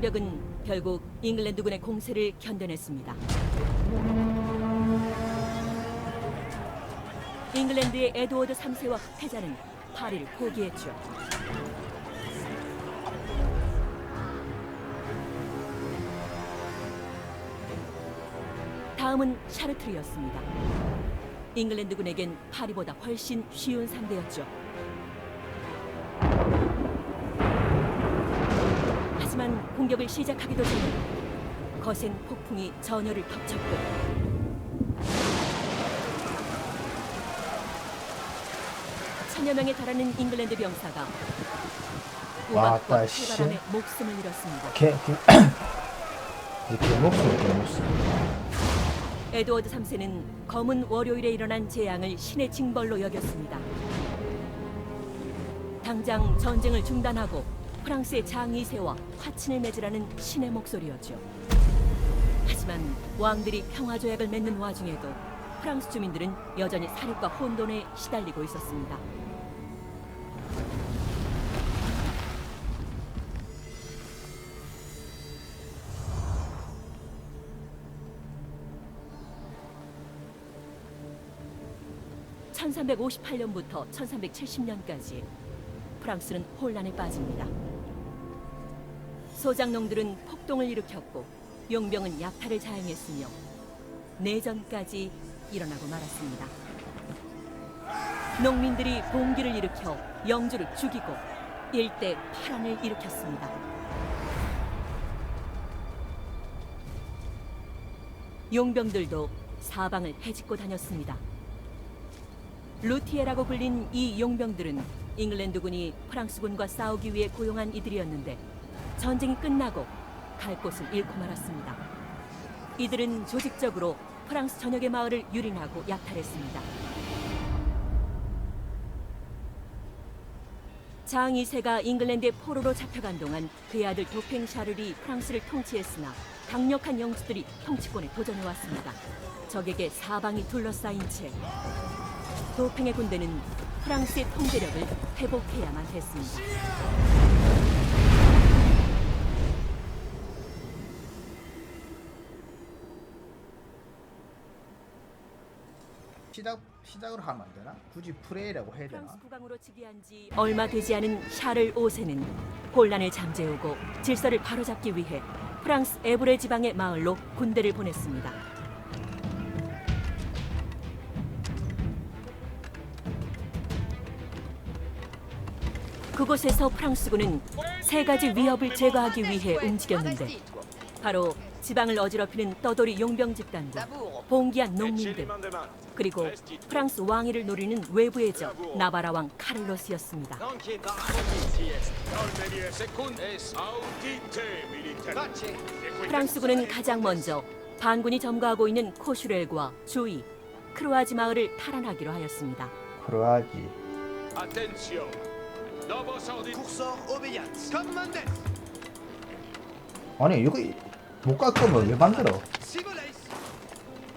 성벽은 결국 잉글랜드군의 공세를 견뎌냈습니다. 잉글랜드의 에드워드 3세와 흑태자는 파리를 포기했죠. 다음은 샤르트르였습니다. 잉글랜드군에겐 파리보다 훨씬 쉬운 상대였죠. 공격을 시작하기도 전에 거센 폭풍이 전열을 덮쳤고 천여 명에 달하는 잉글랜드 병사가 왔다, 우박과 씨. 칼바람에 목숨을 잃었습니다. 개, 개, 이렇게 목소리 개목소리. 에드워드 3세는 검은 월요일에 일어난 재앙을 신의 징벌로 여겼습니다. 당장 전쟁을 중단하고 프랑스의 장 2세와 화친을 맺으라는 신의 목소리였죠. 하지만 왕들이 평화 조약을 맺는 와중에도 프랑스 주민들은 여전히 사륙과 혼돈에 시달리고 있었습니다. (1358년부터 1370년까지) 프랑스는 혼란에 빠집니다. 소장농들은 폭동을 일으켰고 용병은 약탈을 자행했으며 내전까지 일어나고 말았습니다. 농민들이 봉기를 일으켜 영주를 죽이고 일대 파란을 일으켰습니다. 용병들도 사방을 헤집고 다녔습니다. 루티에라고 불린 이 용병들은 잉글랜드군이 프랑스군과 싸우기 위해 고용한 이들이었는데 전쟁이 끝나고 갈 곳을 잃고 말았습니다. 이들은 조직적으로 프랑스 전역의 마을을 유린하고 약탈했습니다. 장 2세가 잉글랜드의 포로로 잡혀간 동안 그의 아들 도팽 샤를이 프랑스를 통치했으나 강력한 영주들이 통치권에 도전해왔습니다. 적에게 사방이 둘러싸인 채 도팽의 군대는 프랑스의 통제력을 회복해야만 했습니다. 시작, 시작으로 하면 안 되나? 굳이 프레이라고 해야 되나? 프랑스 국왕으로 즉위한 지 얼마 되지 않은 샤를 5세는 혼란을 잠재우고 질서를 바로잡기 위해 프랑스 에브레 지방의 마을로 군대를 보냈습니다. 그곳에서 프랑스군은 세 가지 위협을 제거하기 위해 움직였는데 바로 지방을 어지럽히는 떠돌이 용병 집단과 봉기한 농민들 그리고 프랑스 왕위를 노리는 외부의 적 나바라 왕 카를로스였습니다. 프랑스군은 가장 먼저 반군이 점거하고 있는 코슈렐과 주이, 크로아지 마을을 탈환하기로 하였습니다. 크로아지. 아니 이거 못갈 거면 왜 만들어?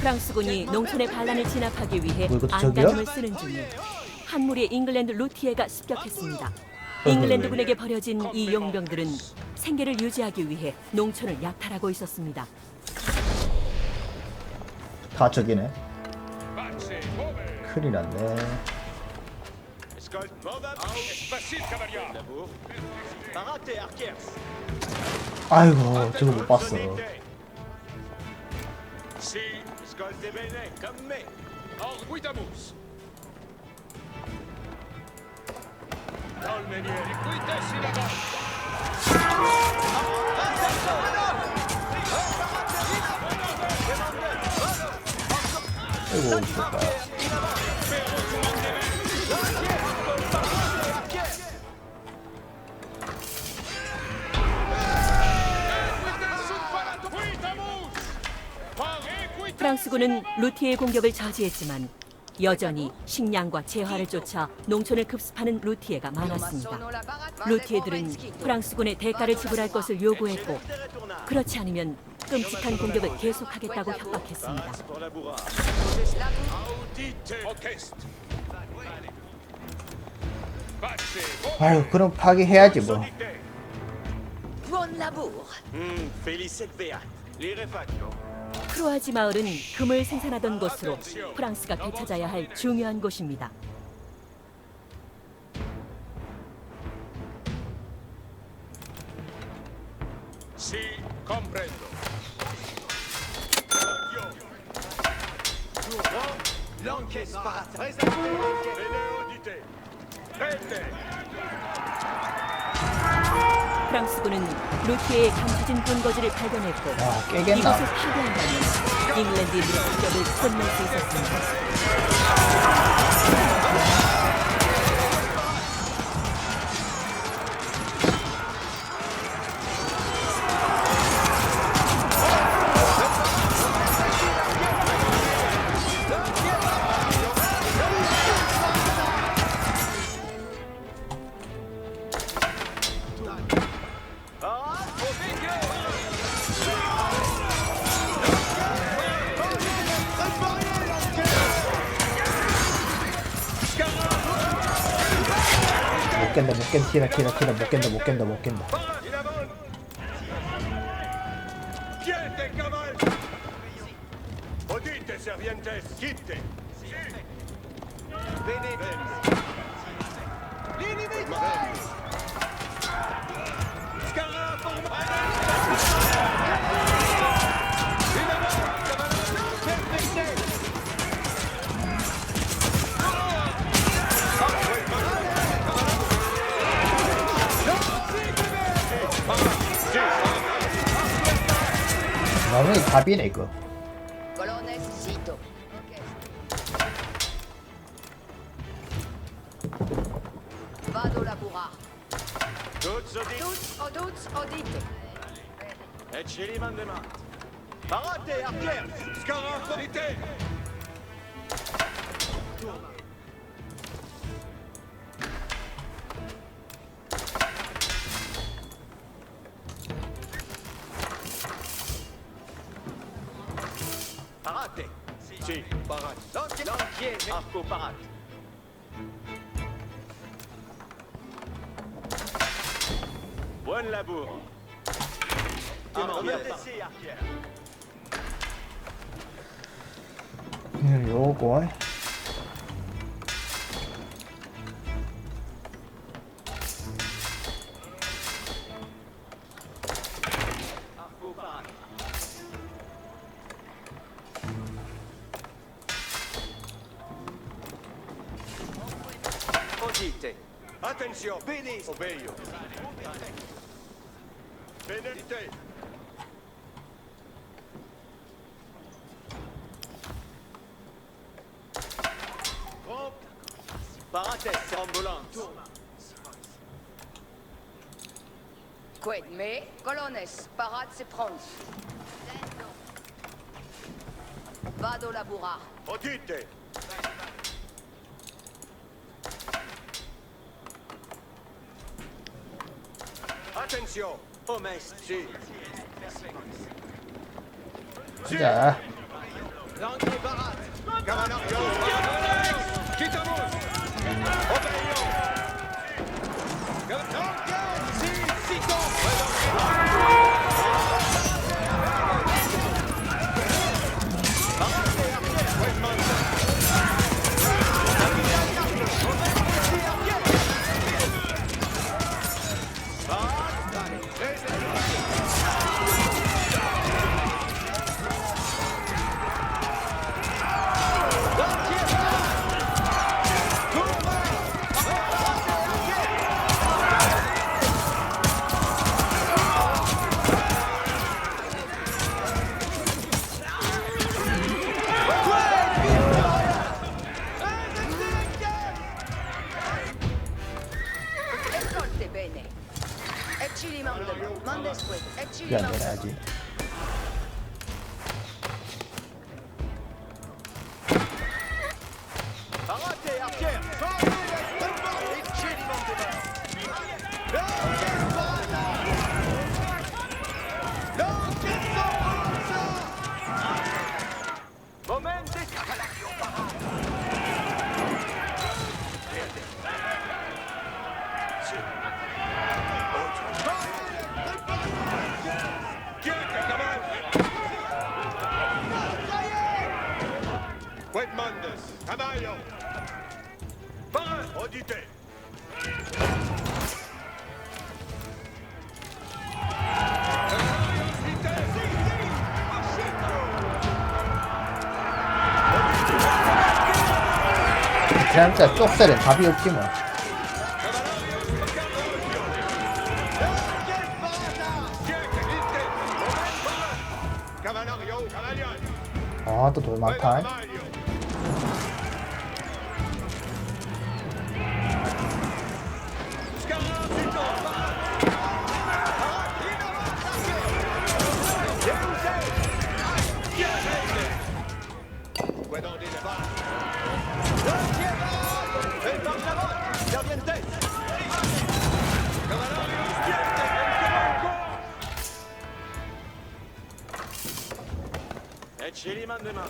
프랑스군이 농촌의 반란을 진압하기 위해 뭐, 이것도 안간힘을? 쓰는 중에 한 무리의 잉글랜드 루티에가 습격했습니다. 잉글랜드군에게 버려진 이 용병들은 생계를 유지하기 위해 농촌을 약탈하고 있었습니다. 다 저기네. 큰일 났네. Escolte. Move. Espacit, cavalier. La bourse. Parate, arquers. 아이고 저거 못 봤어. Si, escolte bene, comme me. Orguitamus. Dolmenier, equite sinabas. 아이고 좋 프랑스군은 루티의 공격을 저지했지만 여전히 식량과 재화를 쫓아 농촌을 급습하는 루티에가 많았습니다. 루티에들은 프랑스군의 대가를 지불할 것을 요구했고 그렇지 않으면 끔찍한 공격을 계속하겠다고 협박했습니다. 아유 그럼 파괴해야지 뭐. Hmm. 크로아지 마을은 금을 생산하던 곳으로 프랑스가 되찾아야 할 중요한 곳입니다. 프랑스군은 루티의 감춰진 본거지를 발견했고 와 깨겠나? 이곳을 파괴한다면 잉글랜드인들의 공격을 끝낼 수 있었습니다. 깬다 티라 티라 티라 못 깬다 못 깬다 못 깬다. 답이네 이 Lantier. Parade. Lantier. Lantier. Arco parade. Bonne labour. Nhiều quá Silenzio, beni, obeio. Benedite. Parate, trembolante. Quid me, colones, parat se. Vado labura. Odite. Attention, omesti. Да. Quitamos. Bene. Eccili mandement. Mandes quid. Eccili 이안 mandement. 진짜 쪽살에 답이 없지 뭐. 아, 또 돌 많다. Cavallo. Eccelliman demain.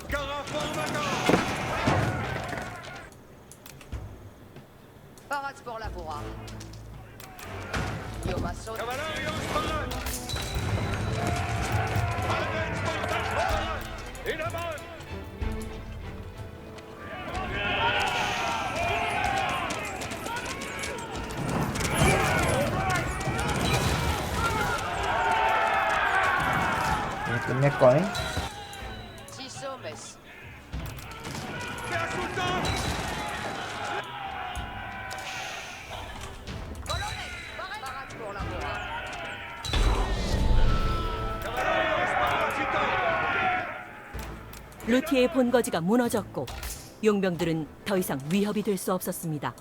Parade pour la bourra. Yomasso. Cavalario, Parrain. In avant. 이거 끝낼 거잉. 루티의 본거지가 무너졌고 용병들은 더 이상 위협이 될 수 없었습니다.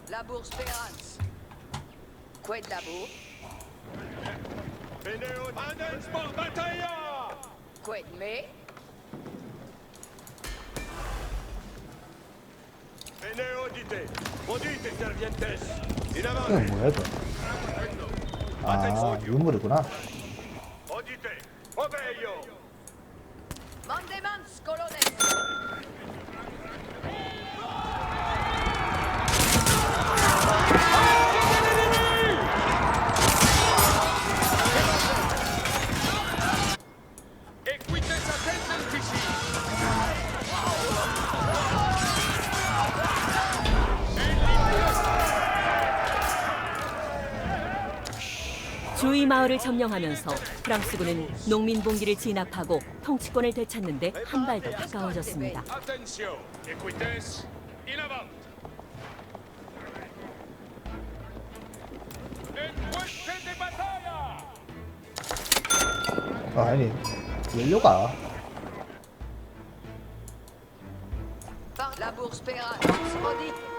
Avant. 뭐야, 이거? 아, 유물이구나. 점령하면서 프랑스군은 농민 봉기를 진압하고 통치권을 되찾는데 한 발 더 가까워졌습니다. 아, 아니, 연료가. Par la bourse Pérance.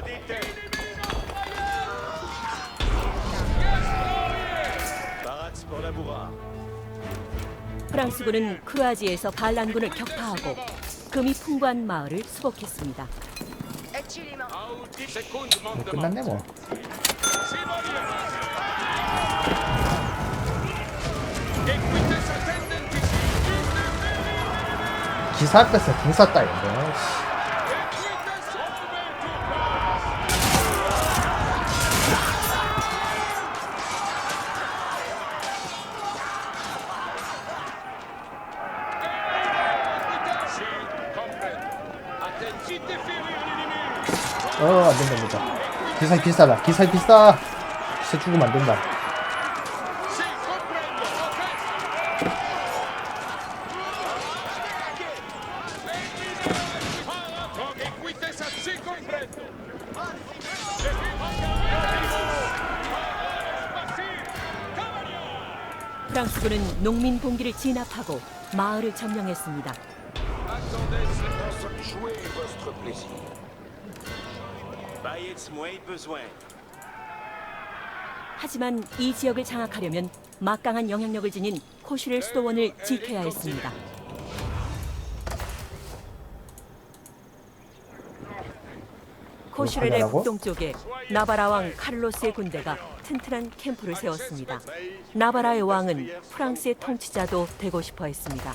Bene. Toutes audite. Barats pour la bourra. 프랑스군은 크루아지에서 반란군을 격파하고 금이 풍부한 마을을 수복했습니다. 뭐. 끝났네, 뭐. 기사 뺐어, 궁 쐈다, 이거. 어, 안 된다, 안 된다. 기사 비싸다. 기사 비싸. 진짜 죽으면 안 된다. 프랑스군은 농민 봉기를 진압하고 마을을 점령했습니다. 하지만 이 지역을 장악하려면 막강한 영향력을 지닌 코슈렐 수도원을 지켜야 했습니다. 뭐 코슈렐의 북동쪽에 나바라 왕 카를로스의 군대가 튼튼한 캠프를 세웠습니다. 나바라의 왕은 프랑스의 통치자도 되고 싶어 했습니다.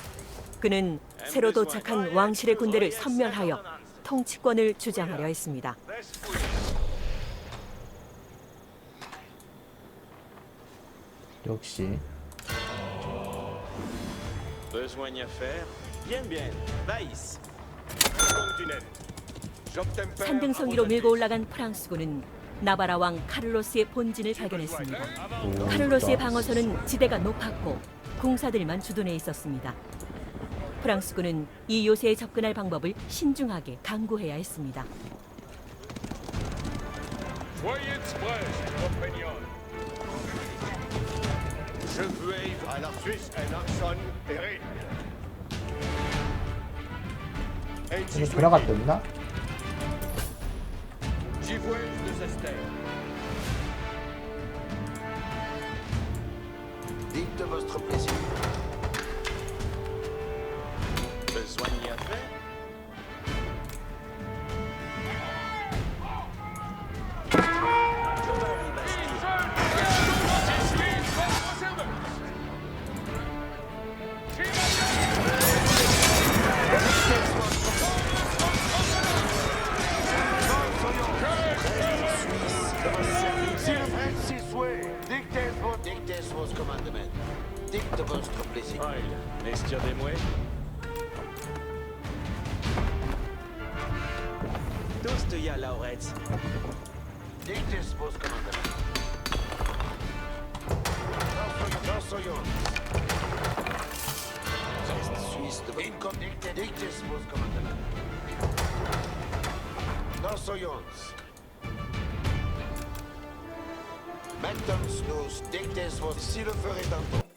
그는 새로 도착한 왕실의 군대를 섬멸하여 통치권을 주장하려 했습니다. 역시 Besoin d'y faire Bien, bien. Baïs. 산등성 위로 밀고 올라간 프랑스군은 나바라 왕 카를로스의 본진을 발견했습니다. 오, 카를로스의. 방어선은 지대가 높았고 궁사들만 주둔해 있었습니다. 프랑스군은 이 요새에 접근할 방법을 신중하게 강구해야 했습니다. Je veux à la Suisse un accent terrible. 이거 들어갔다 있나? J'y vois de Esther. Dites de votre plaisir. Maintenant, nous détestons si le feu est temps.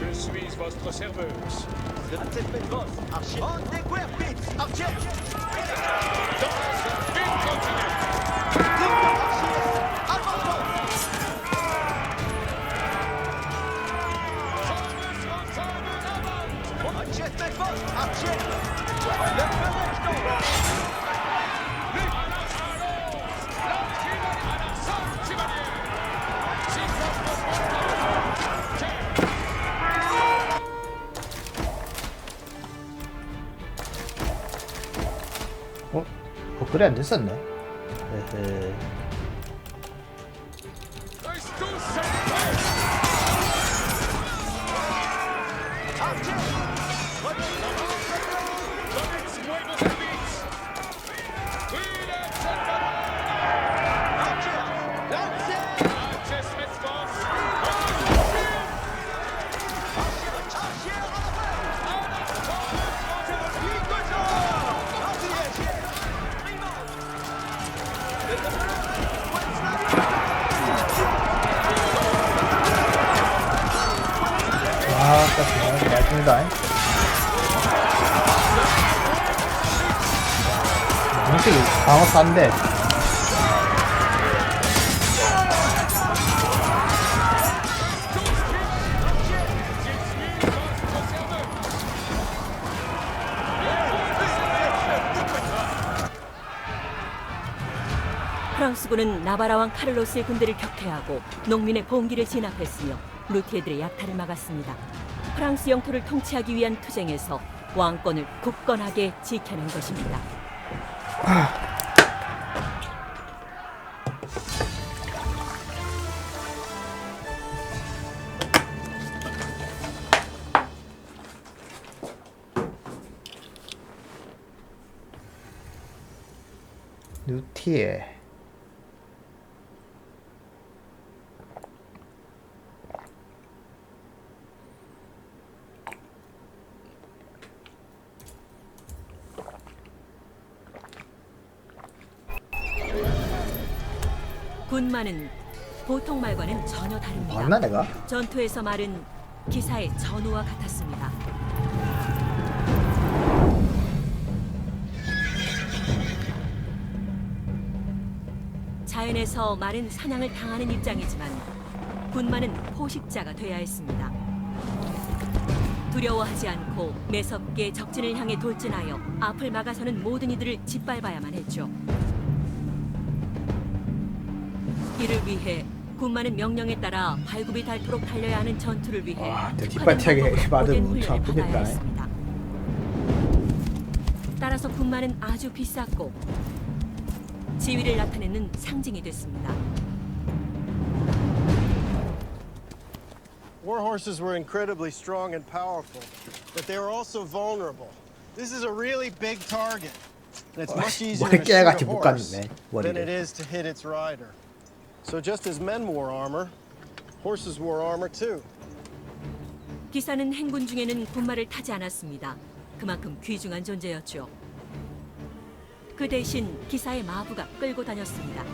Je suis votre serveuse. Archer. 그래 안 됐었네. 싼데. 프랑스군은 나바라 왕 카를로스의 군대를 격퇴하고 농민의 봉기를 진압했으며 루티에들의 약탈을 막았습니다. 프랑스 영토를 통치하기 위한 투쟁에서 왕권을 굳건하게 지켜낸 것입니다. 티에 군마는 보통 말과는 전혀 다릅니다. 맞나 내가? 전투에서 말은 기사의 전우와 같았습니다. 자연에서 말은 사냥을 당하는 입장이지만 군마는 포식자가 돼야 했습니다. 두려워하지 않고 매섭게 적진을 향해 돌진하여 앞을 막아서는 모든 이들을 짓밟아야만 했죠. 이를 위해 군마는 명령에 따라 발굽이 닳도록 달려야 하는 전투를 위해 와, 고된 엄청 훈련을 받아야 아프겠다. 했습니다. 따라서 군마는 아주 비쌌고 지위를 나타내는 상징이 됐습니다. War horses were incredibly strong and powerful, but they were also vulnerable. This is a really big target. And it's much easier to shoot a horse than it is to hit its rider. So just as men wore armor, horses wore armor too. 기사는 행군 중에는 군마를 타지 않았습니다. 그만큼 귀중한 존재였죠. 그 대신 기사의 마부가 끌고 다녔습니다.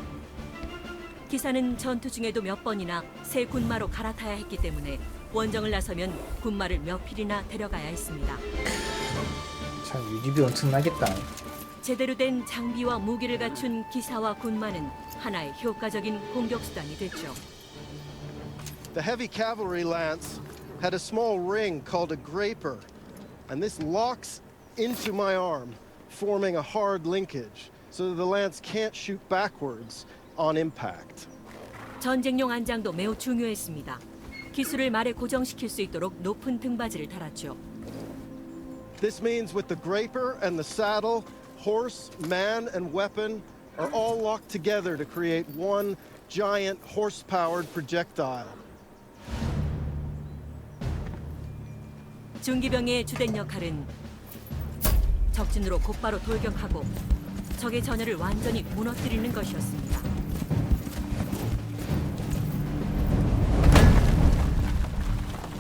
기사는 전투 중에도 몇 번이나 새 군마로 갈아타야 했기 때문에 원정을 나서면 군마를 몇 필이나 데려가야 했습니다. 참 유지비 엄청나겠다. 제대로 된 장비와 무기를 갖춘 기사와 군마는 하나의 효과적인 공격 수단이 됐죠. The heavy cavalry lance had a small ring called a graper, and this locks into my arm, forming a hard linkage, so that the lance can't shoot backwards on impact. 전쟁용 안장도 매우 중요했습니다. 기술을 말에 고정시킬 수 있도록 높은 등받이를 달았죠. This means with the graper and the saddle, horse, man, and weapon are all locked together to create one giant horse-powered projectile. 중기병의 주된 역할은 적진으로 곧바로 돌격하고 적의 전열을 완전히 무너뜨리는 것이었습니다.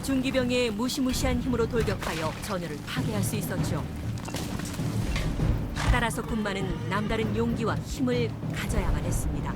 중기병의 무시무시한 힘으로 돌격하여 전열을 파괴할 수 있었죠. 따라서 군마는 남다른 용기와 힘을 가져야만 했습니다.